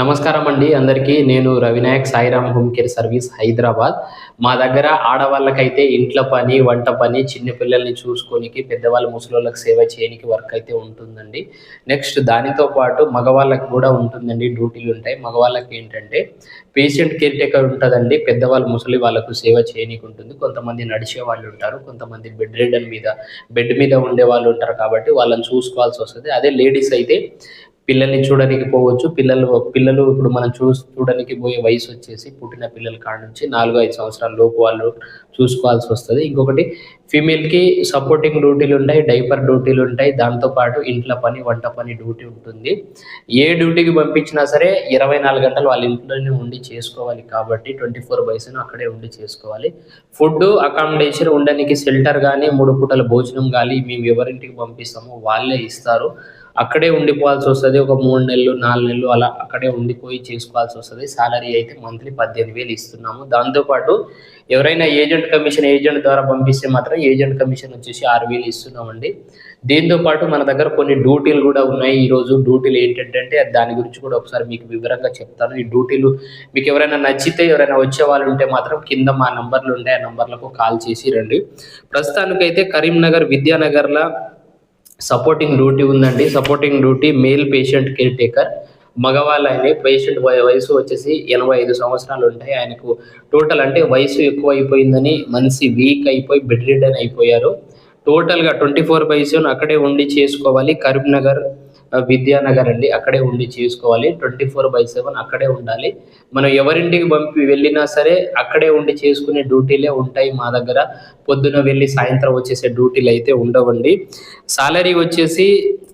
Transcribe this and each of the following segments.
నమస్కారం అండి. అందరికీ నేను Ravinayak Sairam home care service Hyderabad. మా దగ్గర ఆడవాళ్ళకైతే ఇంట్లో పని వంట పని చిన్నపిల్లల్ని చూసుకోనికి పెద్దవాళ్ళ ముసలోళ్ళకి సేవ చేయడానికి వర్క్ అయితే ఉంటుందండి. నెక్స్ట్ దానితో పాటు మగవాళ్ళకి కూడా ఉంటుందండి. డ్యూటీలు ఉంటాయి. మగవాళ్ళకి ఏంటంటే పేషెంట్ కేర్ టేకర్ ఉంటుందండి. పెద్దవాళ్ళు ముసలి వాళ్ళకు సేవ చేయనీకి ఉంటుంది. కొంతమంది నడిచే వాళ్ళు ఉంటారు. కొంతమంది బెడ్ రిడన్ మీద బెడ్ మీద ఉండే వాళ్ళు ఉంటారు కాబట్టి వాళ్ళని చూసుకోవాల్సి వస్తుంది. అదే లేడీస్ అయితే పిల్లల్ని చూడడానికి పోవచ్చు. పిల్లలు పిల్లలు ఇప్పుడు మనం చూ చూడడానికి పోయే వయసు వచ్చేసి పుట్టిన పిల్లల కాడ నుంచి నాలుగు ఐదు సంవత్సరాల లోపు వాళ్ళు చూసుకోవాల్సి వస్తుంది. ఇంకొకటి ఫీమేల్కి సపోర్టింగ్ డ్యూటీలు ఉంటాయి డైపర్ డ్యూటీలు ఉంటాయి. దాంతోపాటు ఇంట్లో పని వంట పని డ్యూటీ ఉంటుంది. ఏ డ్యూటీకి పంపించినా సరే ఇరవై నాలుగు గంటలు వాళ్ళ ఇంట్లోనే ఉండి చేసుకోవాలి కాబట్టి ట్వంటీ ఫోర్ బై అక్కడే ఉండి చేసుకోవాలి. ఫుడ్ అకామిడేషన్ ఉండడానికి షెల్టర్ కానీ మూడు పూటల భోజనం కానీ మేము ఎవరింటికి పంపిస్తామో వాళ్ళే ఇస్తారు. అక్కడే ఉండిపోవాల్సి వస్తుంది. ఒక మూడు నెలలు నాలుగు నెలలు అలా అక్కడే ఉండిపోయి చేసుకోవాల్సి వస్తుంది. సాలరీ అయితే మంత్లీ పద్దెనిమిది వేలు ఇస్తున్నాము. దాంతోపాటు ఎవరైనా ఏజెంట్ కమిషన్ ఏజెంట్ ద్వారా పంపిస్తే మాత్రం ఏజెంట్ కమిషన్ వచ్చేసి ఆరు వేలు ఇస్తున్నామండి. దీంతో పాటు మన దగ్గర కొన్ని డ్యూటీలు కూడా ఉన్నాయి. ఈరోజు డ్యూటీలు ఏంటంటే దాని గురించి కూడా ఒకసారి మీకు వివరంగా చెప్తాను. ఈ డ్యూటీలు మీకు ఎవరైనా నచ్చితే ఎవరైనా వచ్చే వాళ్ళు ఉంటే మాత్రం కింద మా నంబర్లు ఉంటాయి ఆ నంబర్లకు కాల్ చేసి రండి. ప్రస్తుతానికైతే కరీంనగర్ విద్యానగర్లో సపోర్టింగ్ డ్యూటీ ఉందండి. Supporting duty male patient caretaker మగవాళ్ళని పేషెంట్ వయసు వచ్చేసి ఎనభై ఐదు సంవత్సరాలు ఉంటాయి. ఆయనకు టోటల్ అంటే వయసు ఎక్కువ అయిపోయిందని మనిషి వీక్ అయిపోయి బెడ్ రిడన్ అయిపోయారు. టోటల్గా ట్వంటీ ఫోర్ బై సెవెన్ అక్కడే ఉండి చేసుకోవాలి. కరీంనగర్ విద్యానగర్ అండి అక్కడే ఉండి చేసుకోవాలి. ట్వంటీ ఫోర్ బై సెవెన్ అక్కడే ఉండాలి. మనం ఎవరింటికి పంపి వెళ్ళినా సరే అక్కడే ఉండి చేసుకునే డ్యూటీలే ఉంటాయి మా దగ్గర. పొద్దున వెళ్ళి సాయంత్రం వచ్చేసే డ్యూటీలు అయితే ఉండవండి. సాలరీ వచ్చేసి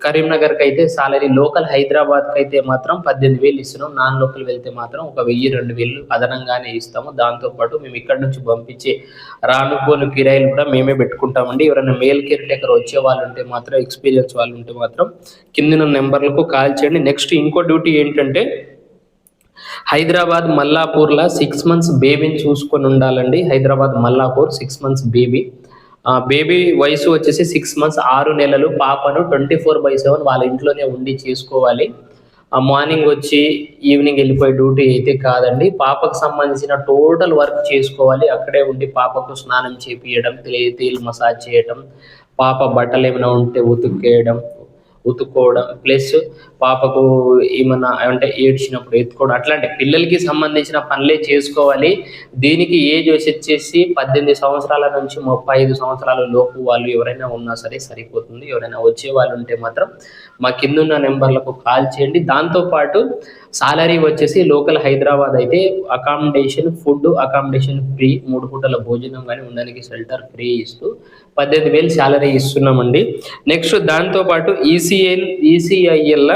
కరీంనగర్కి అయితే సాలరీ లోకల్ హైదరాబాద్కి అయితే మాత్రం పద్దెనిమిది వేలు ఇస్తున్నాం. నాన్ లోకల్ వెళ్తే మాత్రం ఒక వెయ్యి రెండు వేలు అదనంగానే ఇస్తాము. దాంతోపాటు మేము ఇక్కడ నుంచి పంపించే రానుకోలు కిరాయిలు కూడా మేమే పెట్టుకుంటామండి. ఎవరైనా మేల్ కేర్ టేకర్ వచ్చే వాళ్ళు ఉంటే మాత్రం ఎక్స్పీరియన్స్ వాళ్ళు ఉంటే మాత్రం కిందిన నెంబర్లకు కాల్ చేయండి. నెక్స్ట్ ఇంకో డ్యూటీ ఏంటంటే హైదరాబాద్ మల్లాపూర్లో సిక్స్ మంత్స్ బేబీని చూసుకొని ఉండాలండి. Hyderabad Mallapur six months baby baby వయసు వచ్చేసి సిక్స్ మంత్స్ ఆరు నెలలు పాపను ట్వంటీ ఫోర్ బై సెవెన్ వాళ్ళ ఇంట్లోనే ఉండి చేసుకోవాలి. ఆ మార్నింగ్ వచ్చి ఈవినింగ్ వెళ్ళిపోయే డ్యూటీ అయితే కాదండి. పాపకు సంబంధించిన టోటల్ వర్క్ చేసుకోవాలి. అక్కడే ఉండి పాపకు స్నానం చేపియడం తేల్ మసాజ్ చేయడం పాప బట్టలు ఏమైనా ఉంటే ఉతుక్కేయడం ఉతుక్కోవడం ప్లస్ పాపకు ఏమన్నా అంటే ఏడ్చినప్పుడు ఎత్తుకోవడం అట్లాంటి పిల్లలకి సంబంధించిన పనులే చేసుకోవాలి. దీనికి ఏజ్ వచ్చేసి పద్దెనిమిది సంవత్సరాల నుంచి ముప్పై ఐదు సంవత్సరాల లోపు వాళ్ళు ఎవరైనా ఉన్నా సరే సరిపోతుంది. ఎవరైనా వచ్చే వాళ్ళు ఉంటే మాత్రం మా కింద ఉన్న నెంబర్లకు కాల్ చేయండి. దాంతోపాటు సాలరీ వచ్చేసి లోకల్ హైదరాబాద్ అయితే అకామిడేషన్ ఫుడ్ అకామిడేషన్ ఫ్రీ మూడు పూటల భోజనం కానీ ఉండడానికి షెల్టర్ ఫ్రీ ఇస్తూ పద్దెనిమిది వేలు శాలరీ ఇస్తున్నామండి. నెక్స్ట్ దాంతోపాటు ECL ECIL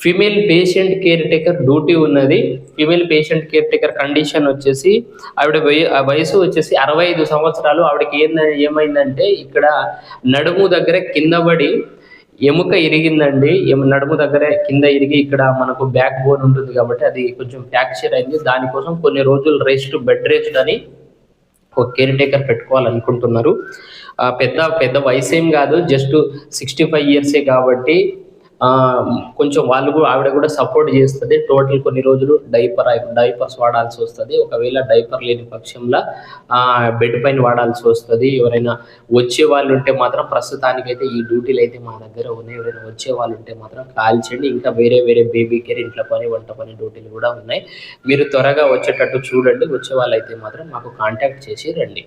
female patient caretaker duty ఉన్నది. Female patient caretaker condition వచ్చేసి ఆవిడ ఆ వయసు వచ్చేసి అరవై ఐదు సంవత్సరాలు. ఆవిడకి ఏంద ఏమైందంటే ఇక్కడ నడుము దగ్గర కింద పడి ఎముక ఇరిగిందండి. నడుము దగ్గర కింద ఇరిగి ఇక్కడ మనకు బ్యాక్ బోన్ ఉంటుంది కాబట్టి అది కొంచెం ఫ్రాక్చర్ అయింది. దానికోసం కొన్ని రోజులు రెస్ట్ బెడ్ రెస్ట్ అని ఒక కేర్ టేకర్ పెట్టుకోవాలనుకుంటున్నారు. ఆ పెద్ద పెద్ద వయసు ఏం కాదు జస్ట్ సిక్స్టీ ఫైవ్ ఇయర్సే కాబట్టి కొంచెం వాళ్ళు కూడా ఆవిడ కూడా సపోర్ట్ చేస్తుంది. టోటల్ కొన్ని రోజులు డైపర్ డైపర్స్ వాడాల్సి వస్తుంది. ఒకవేళ డైపర్ లేని పక్షంలో ఆ బెడ్ పైన వాడాల్సి వస్తుంది. ఎవరైనా వచ్చే వాళ్ళు ఉంటే మాత్రం ప్రస్తుతానికైతే ఈ డ్యూటీలు అయితే మా దగ్గర ఉన్నాయి. ఎవరైనా వచ్చే వాళ్ళు ఉంటే మాత్రం కాల్ చేయండి. ఇంకా వేరే వేరే బేబీ కేర్ ఇంట్లో పని వంట పని డ్యూటీలు కూడా ఉన్నాయి. మీరు త్వరగా వచ్చేటట్టు చూడండి. వచ్చే వాళ్ళు అయితే మాత్రం మాకు కాంటాక్ట్ చేసి రండి.